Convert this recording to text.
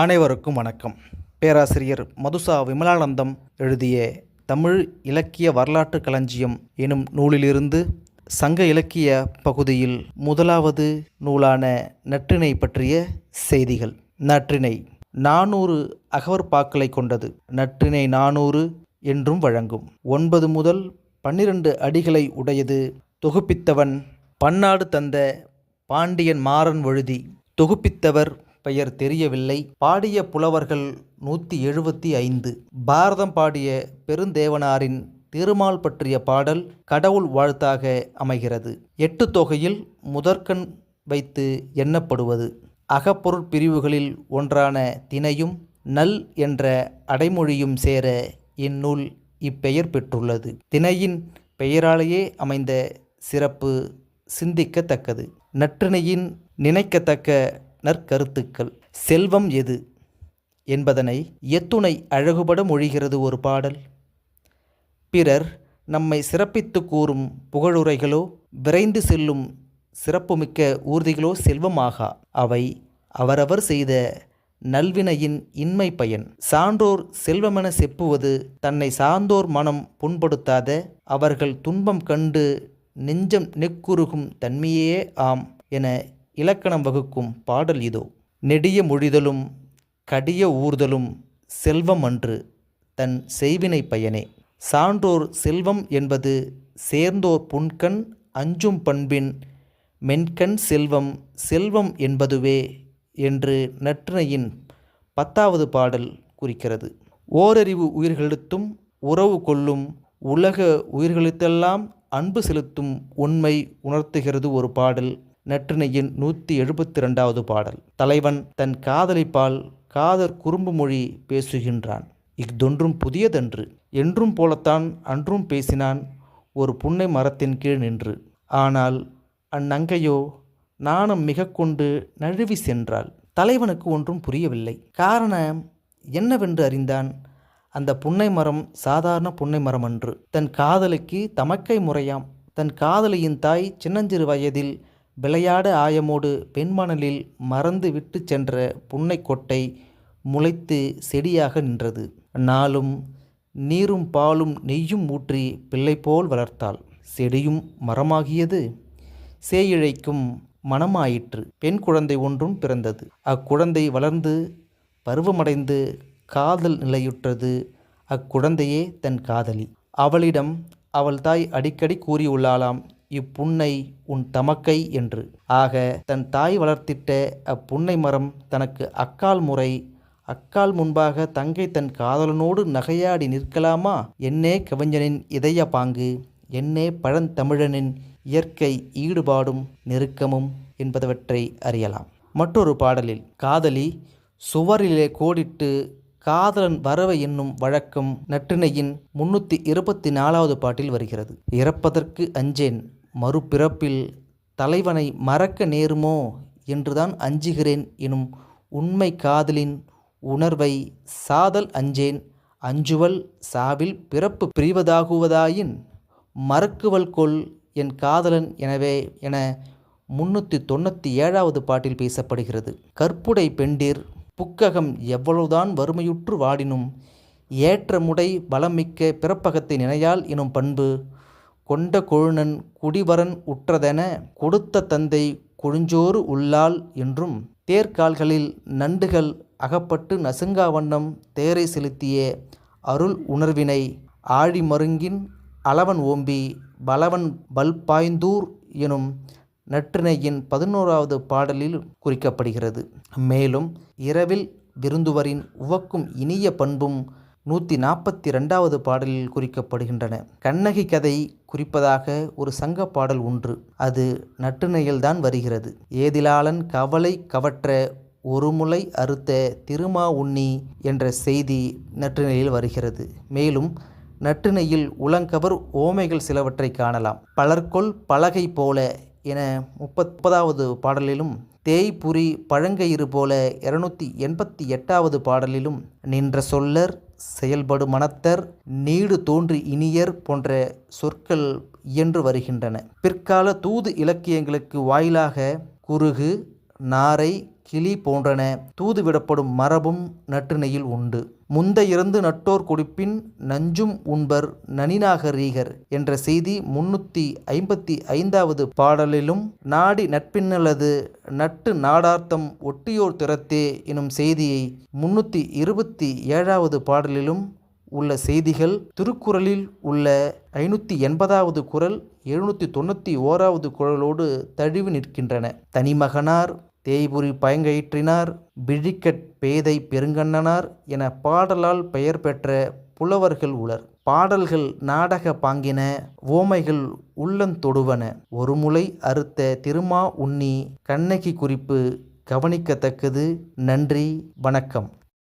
அனைவருக்கும் வணக்கம். பேராசிரியர் மதுசா விமலானந்தம் எழுதிய தமிழ் இலக்கிய வரலாற்று களஞ்சியம் எனும் நூலிலிருந்து சங்க இலக்கிய பகுதியில் முதலாவது நூலான நற்றினை பற்றிய செய்திகள். நற்றினை நானூறு அகவற்பாக்களை கொண்டது. நற்றிணை நானூறு என்றும் வழங்கும். ஒன்பது முதல் பன்னிரண்டு அடிகளை உடையது தொகுப்பித்தவன் பன்னாடு தந்த பாண்டியன் மாறன் வழுதி. தொகுப்பித்தவர் பெயர் தெரியவில்லை. பாடிய புலவர்கள் நூற்றி எழுபத்தி ஐந்து. பாரதம் பாடிய பெருந்தேவனாரின் திருமால் பற்றிய பாடல் கடவுள் வாழ்த்தாக அமைகிறது. எட்டு தொகையில் முதற்கண் வைத்து எண்ணப்படுவது. அகப்பொருட் பிரிவுகளில் ஒன்றான திணையும் நல் என்ற அடைமொழியும் சேர இந்நூல் இப்பெயர் பெற்றுள்ளது. திணையின் பெயராலேயே அமைந்த சிறப்பு சிந்திக்கத்தக்கது. நற்றினையின் நினைக்கத்தக்க நற்கருத்துக்கள். செல்வம் எது? என்பதனை எத்துணை அழகுபட மொழிகிறது ஒரு பாடல். பிறர் நம்மை சிறப்பித்து கூறும் புகழுரைகளோ விரைந்து செல்லும் சிறப்புமிக்க ஊர்திகளோ செல்வமாகா? அவை அவரவர் செய்த நல்வினையின் இன்மை பயன். சான்றோர் செல்வமென செப்புவது தன்னை சார்ந்தோர் மனம் புண்படுத்தாத அவர்கள் துன்பம் கண்டு நெஞ்சம் நெக்குருகும் தன்மையே ஆம் என இலக்கணம் வகுக்கும் பாடல் இதோ. நெடிய மொழிதலும் கடிய ஊர்தலும் செல்வம் அன்று தன் செய்வினை பயனே. சான்றோர் செல்வம் என்பது சேர்ந்தோர் புன்கண் அஞ்சும் பண்பின் மென்கண் செல்வம் செல்வம் என்பதுவே என்று நற்றினையின் பத்தாவது பாடல் குறிக்கிறது. ஓரறிவு உயிர்களுத்தும் உறவு கொள்ளும் உலக உயிர்களுத்தெல்லாம் அன்பு செலுத்தும் உண்மை உணர்த்துகிறது ஒரு பாடல் நற்றினையின் நூற்றி எழுபத்தி ரெண்டாவது பாடல். தலைவன் தன் காதலிப்பால் காதர் குறும்பு மொழி பேசுகின்றான். இஃதொன்றும் புதியதன்று. என்றும் போலத்தான் அன்றும் பேசினான். ஒரு புன்னை மரத்தின் கீழ் நின்று. ஆனால் அந்நங்கையோ நாணம் மிக கொண்டு நழுவி சென்றாள். தலைவனுக்கு ஒன்றும் புரியவில்லை. காரணம் என்னவென்று அறிந்தான்? அந்த புன்னை மரம் சாதாரண புன்னை மரம் அன்று தன் காதலுக்கு தமக்கை முறையாம். தன் காதலியின் தாய் சின்னஞ்சிறு வயதில் விளையாட ஆயமோடு பெண்மணலில் மறந்து விட்டு சென்ற புன்னை கொட்டை முளைத்து செடியாக நின்றது. நாளும் நீரும் பாலும் நெய்யும் ஊற்றி பிள்ளை போல் வளர்த்தாள். செடியும் மரமாகியது. சேயிழைக்கும் மனமாயிற்று. பெண் குழந்தை ஒன்றும் பிறந்தது. அக்குழந்தை வளர்ந்து பருவமடைந்து காதல் நிலையுற்றது. அக்குழந்தையே தன் காதலி. அவளிடம் அவள் தாய் அடிக்கடி கூறியுள்ளாளாம். இப்புன்னை உன் தமக்கை என்று. ஆக தன் தாய் வளர்த்திட்ட அப்புன்னை மரம் தனக்கு அக்கால் முறை. அக்கால் முன்பாக தங்கை தன் காதலனோடு நகையாடி நிற்கலாமா? என்னே கவிஞனின் இதய பாங்கு. என்னே பழந்தமிழனின் இயற்கை ஈடுபாடும் நெருக்கமும் என்பதவற்றை அறியலாம். மற்றொரு பாடலில் காதலி சுவரிலே கோடிட்டு காதலன் வரவை என்னும் வழக்கம் நற்றினையின் முன்னூற்றி இருபத்தி நாலாவது பாட்டில் வருகிறது. இறப்பதற்கு அஞ்சேன் மறுபிறப்பில் தலைவனை மறக்க நேருமோ என்றுதான் அஞ்சுகிறேன் எனும் உண்மை காதலின் உணர்வை சாதல் அஞ்சேன் அஞ்சுவல் சாவில் பிறப்பு பிரிவதாகுவதாயின் மறக்குவல் கொள் என் காதலன் எனவே என முன்னூற்றி தொண்ணூற்றி ஏழாவது பாட்டில் பேசப்படுகிறது. கற்புடை பெண்டிர் புக்ககம் எவ்வளவுதான் வறுமையுற்று வாடினும் ஏற்ற முடை பலமிக்க பிறப்பகத்தை நினையால் எனும் பண்பு கொண்ட கொழுனன் குடிவரன் உற்றதென கொடுத்த தந்தை கொழுஞ்சோறு உள்ளாள் என்றும் தேர்கால்களில் நண்டுகள் அகப்பட்டு நசுங்கா வண்ணம் தேரை செலுத்திய அருள் உணர்வினை ஆழி மருங்கின் அளவன் ஓம்பி பலவன் பல்பாய்ந்தூர் எனும் நற்றினையின் பதினோராவது பாடலில் குறிக்கப்படுகிறது. மேலும் இரவில் விருந்துவரின் உவக்கும் இனிய பண்பும் நூற்றி நாற்பத்தி ரெண்டாவது பாடலில் குறிக்கப்படுகின்றன. கண்ணகி கதை குறிப்பதாக ஒரு சங்க பாடல் ஒன்று. அது நட்டுணையில்தான் வருகிறது. ஏதிலாளன் கவலை கவற்ற ஒருமுலை அறுத்த திருமா உண்ணி என்ற செய்தி நட்டுணையில் வருகிறது. மேலும் நட்டுணையில் உலங்கவர் ஓமைகள் சிலவற்றை காணலாம். பலர்கொள் பலகை போல என முப்பதாவது பாடலிலும் தேய்புரி பழங்கயிறு போல இருநூத்தி எண்பத்தி எட்டாவது பாடலிலும் நின்ற சொல்லர் செயல்படு மனத்தர் நீடு தோன்றி இனியர் போன்ற சொற்கள் இயன்று வருகின்றன. பிற்கால தூது இலக்கியங்களுக்கு வாயிலாக குறுகு நாரை கிளி போன்றன தூதுவிடப்படும் மரபும் நற்றினையில் உண்டு. முந்த இறந்து நட்டோர் கொடுப்பின் நஞ்சும் உண்பர் நனிநாகரீகர் என்ற செய்தி முன்னூற்றி ஐம்பத்தி ஐந்தாவது பாடலிலும் நாடி நட்பின்னலது நட்டு நாடார்த்தம் ஒட்டியோர் திறத்தே எனும் செய்தியை முன்னூற்றி இருபத்தி ஏழாவது பாடலிலும் உள்ள செய்திகள் திருக்குறளில் உள்ள ஐநூற்றி எண்பதாவது குரல் எழுநூற்றி தொண்ணூற்றி ஓராவது குரலோடு தழுவி நிற்கின்றன. தனிமகனார் தேய்புரி பயங்கயிற்றினார் பிழிக்கட் பேதை பெருங்கண்ணனார் என பாடலால் பெயர் பெற்ற புலவர்கள் உளர். பாடல்கள் நாடக பாங்கின ஓமைகள் உள்ளந்தொடுவன ஒருமுலை அறுத்த திருமா உண்ணி கண்ணகி குறிப்பு கவனிக்கத்தக்கது. நன்றி வணக்கம்.